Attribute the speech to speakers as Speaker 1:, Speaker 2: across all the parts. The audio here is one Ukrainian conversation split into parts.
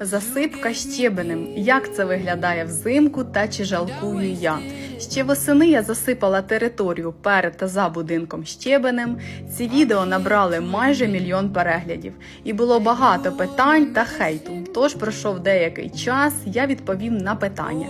Speaker 1: Засипка щебенем. Як це виглядає взимку та чи жалкую я? Ще восени я засипала територію перед та за будинком щебенем. Ці відео набрали майже мільйон переглядів, і було багато питань та хейту. Тож пройшов деякий час, я відповім на питання.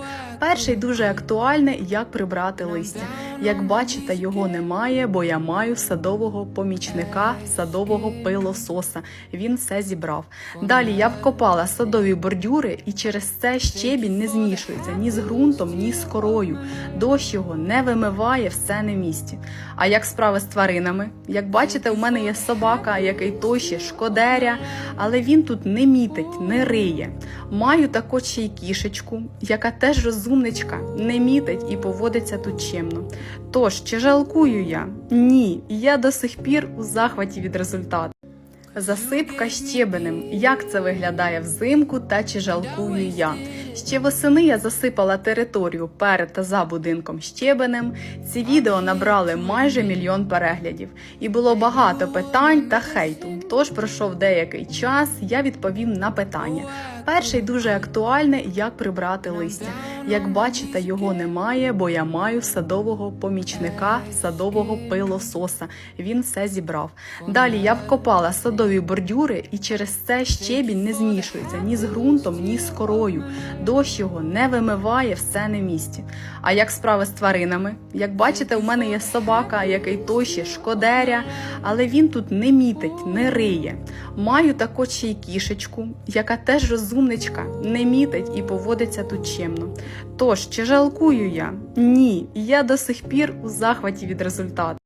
Speaker 1: Перший дуже актуальний, як прибрати листя. Як бачите, його немає, бо я маю садового помічника, садового пилососа. Він все зібрав. Далі я вкопала садові бордюри, і через це щебінь не змішується ні з ґрунтом, ні з корою. Дощ його не вимиває, все на місці. А як справи з тваринами? Як бачите, у мене є собака, який тощі шкодеря, але він тут не мітить, не риє. Маю також ще й кішечку, яка теж розумничка, не мітить і поводиться тут чемно. Тож, чи жалкую я? Ні, я до сих пір у захваті від результату. Засипка щебенем. Як це виглядає взимку та чи жалкую я? Ще восени я засипала територію перед та за будинком щебенем. Ці відео набрали майже мільйон переглядів, і було багато питань та хейту. Тож пройшов деякий час, я відповів на питання. Перший дуже актуальний, як прибрати листя. Як бачите, його немає, бо я маю садового помічника, садового пилососа. Він все зібрав. Далі я вкопала садові бордюри, і через це щебінь не змішується ні з ґрунтом, ні з корою. Дощ його не вимиває, все на місці. А як справи з тваринами? Як бачите, у мене є собака, який тощі шкодеря, але він тут не мітить, не риє. Маю також ще й кішечку, яка теж розумничка, не мітить і поводиться тут чемно. Тож, чи жалкую я? Ні, я до сих пір у захваті від результату.